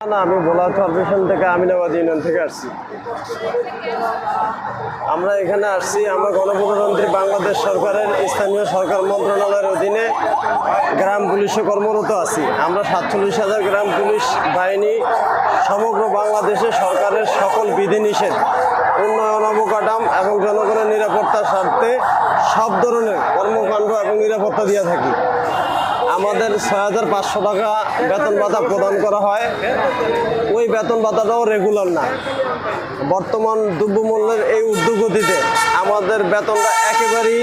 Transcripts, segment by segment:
না, আমি ভোলা কর্পোরেশন থেকে আমিনাবাদ ইউনিয়ন থেকে আসছি। আমরা এখানে আসছি, আমরা গণপ্রজাতন্ত্রী বাংলাদেশ সরকারের স্থানীয় সরকার মন্ত্রণালয়ের অধীনে গ্রাম পুলিশে কর্মরত আছি। আমরা সাতচল্লিশ হাজার গ্রাম পুলিশ বাহিনী, সমগ্র বাংলাদেশে সরকারের সকল বিধিনিষেধ উন্নয়ন অবকাঠাম এবং জনগণের নিরাপত্তার স্বার্থে সব ধরনের কর্মকাণ্ড এবং নিরাপত্তা দিয়ে থাকি। আমাদের ছয় হাজার পাঁচশো টাকা বেতন ভাতা প্রদান করা হয়। ওই বেতন ভাতাটাও রেগুলার না। বর্তমান দ্রব্যমূল্যের এই ঊর্ধ্বগতিতে আমাদের বেতনটা একেবারেই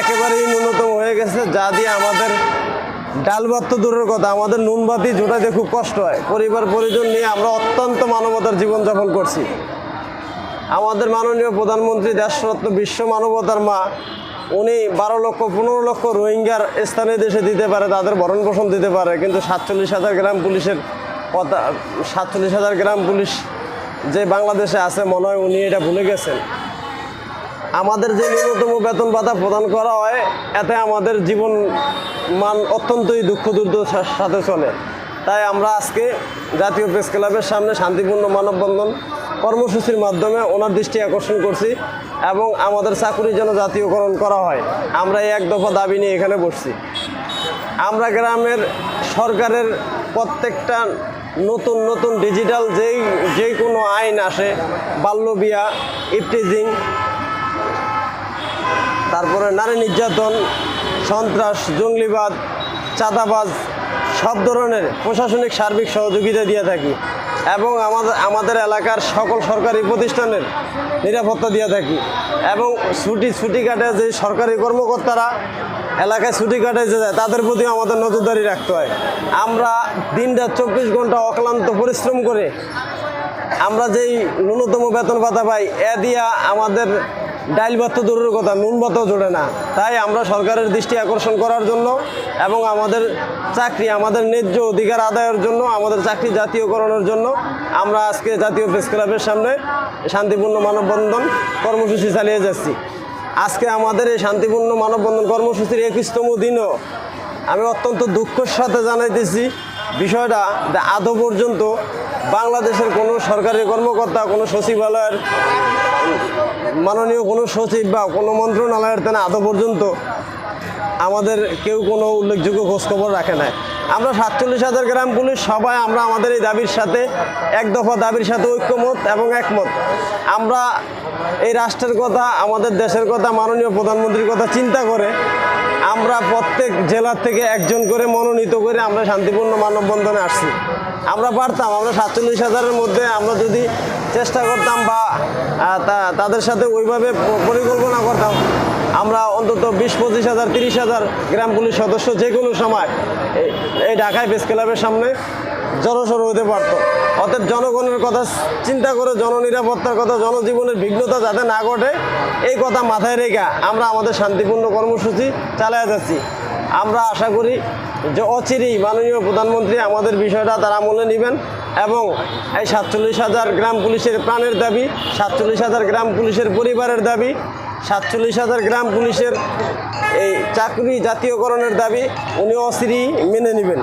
একেবারেই ন্যূনতম হয়ে গেছে, যা দিয়ে আমাদের ডাল ভাত তো দূরের কথা, আমাদের নুন ভাতি জোটাতে খুব কষ্ট হয়। পরিবার পরিজন নিয়ে আমরা অত্যন্ত মানবতার জীবনযাপন করছি। আমাদের মাননীয় প্রধানমন্ত্রী দেশরত্ন বিশ্ব মানবতার মা উনি বারো লক্ষ, পনেরো লক্ষ রোহিঙ্গার স্থানে দেশে দিতে পারে, তাদের ভরণ পোষণ দিতে পারে, কিন্তু সাতচল্লিশ হাজার গ্রাম পুলিশের কথা, সাতচল্লিশ হাজার গ্রাম পুলিশ যে বাংলাদেশে আছে, মনে হয় উনি এটা ভুলে গেছেন। আমাদের যে ন্যূনতম বেতন ভাতা প্রদান করা হয়, এতে আমাদের জীবন মান অত্যন্তই দুঃখ দুর্দশার সাথে চলে। তাই আমরা আজকে জাতীয় প্রেস ক্লাবের সামনে শান্তিপূর্ণ মানববন্ধন কর্মসূচির মাধ্যমে ওনার দৃষ্টি আকর্ষণ করছি এবং আমাদের চাকুরি যেন জাতীয়করণ করা হয়। আমরা এই এক দফা দাবি নিয়ে এখানে বসছি। আমরা গ্রামের সরকারের প্রত্যেকটা নতুন নতুন ডিজিটাল যেই যে কোনো আইন আসে বাল্যবিয়া ইফটিজিং, তারপরে নারী নির্যাতন, সন্ত্রাস, জঙ্গলিবাদ, চাঁদাবাজ, সব ধরনের প্রশাসনিক সার্বিক সহযোগিতা দিয়ে থাকি। এবং আমাদের আমাদের এলাকার সকল সরকারি প্রতিষ্ঠানের নিরাপত্তা দিয়ে থাকি। এবং ছুটি ছুটি কাটে যে সরকারি কর্মকর্তারা এলাকায় ছুটি কাটে যে যায় তাদের প্রতি আমাদের নজরদারি রাখতে হয়। আমরা দিনটা চব্বিশ ঘণ্টা অক্লান্ত পরিশ্রম করে আমরা যেই ন্যূনতম বেতন ভাতা পাই, এ দিয়া আমাদের ডাইল ভাত তো দূরের কথা, নুন ভাতও জোড়ে না। তাই আমরা সরকারের দৃষ্টি আকর্ষণ করার জন্য এবং আমাদের চাকরি, আমাদের ন্যায্য অধিকার আদায়ের জন্য, আমাদের চাকরি জাতীয়করণের জন্য আমরা আজকে জাতীয় প্রেস ক্লাবের সামনে শান্তিপূর্ণ মানববন্ধন কর্মসূচি চালিয়ে যাচ্ছি। আজকে আমাদের এই শান্তিপূর্ণ মানববন্ধন কর্মসূচির একুশতম দিনও আমি অত্যন্ত দুঃখের সাথে জানাইতেছি। বিষয়টা আদৌ পর্যন্ত বাংলাদেশের কোনো সরকারি কর্মকর্তা, কোনো সচিবালয়ের মাননীয় কোনো সচিব বা কোনো মন্ত্রণালয়ের তেনা আদৌ পর্যন্ত আমাদের কেউ কোনো উল্লেখযোগ্য খোঁজখবর রাখে নাই। আমরা সাতচল্লিশ হাজার গ্রাম পুলিশ, সবাই আমরা আমাদের এই দাবির সাথে, এক দফা দাবির সাথে ঐক্যমত এবং একমত। আমরা এই রাষ্ট্রের কথা, আমাদের দেশের কথা, মাননীয় প্রধানমন্ত্রীর কথা চিন্তা করে আমরা প্রত্যেক জেলার থেকে একজন করে মনোনীত করে আমরা শান্তিপূর্ণ মানববন্ধনে আসছি। আমরা পারতাম, আমরা সাতচল্লিশ হাজারের মধ্যে আমরা যদি চেষ্টা করতাম বা তাদের সাথে ওইভাবে পরিকল্পনা করতাম, আমরা অন্তত বিশ, পঁচিশ হাজার, তিরিশ হাজার গ্রাম পুলিশ সদস্য যে কোনো সময় এই ঢাকায় প্রেস ক্লাবের সামনে জড়সড় হতে পারতো। অতএব জনগণের কথা চিন্তা করে জননিরাপত্তার কথা, জনজীবনের বিঘ্নতা যাতে না ঘটে, এই কথা মাথায় রেখে আমরা আমাদের শান্তিপূর্ণ কর্মসূচি চালিয়ে যাচ্ছি। আমরা আশা করি যে অচিরেই মাননীয় প্রধানমন্ত্রী আমাদের বিষয়টা তারা আমলে নেবেন এবং এই সাতচল্লিশ হাজার গ্রাম পুলিশের প্রাণের দাবি, সাতচল্লিশ হাজার গ্রাম পুলিশের পরিবারের দাবি, সাতচল্লিশ হাজার গ্রাম পুলিশের এই চাকরি জাতীয়করণের দাবি উনি অচিরেই মেনে নেবেন।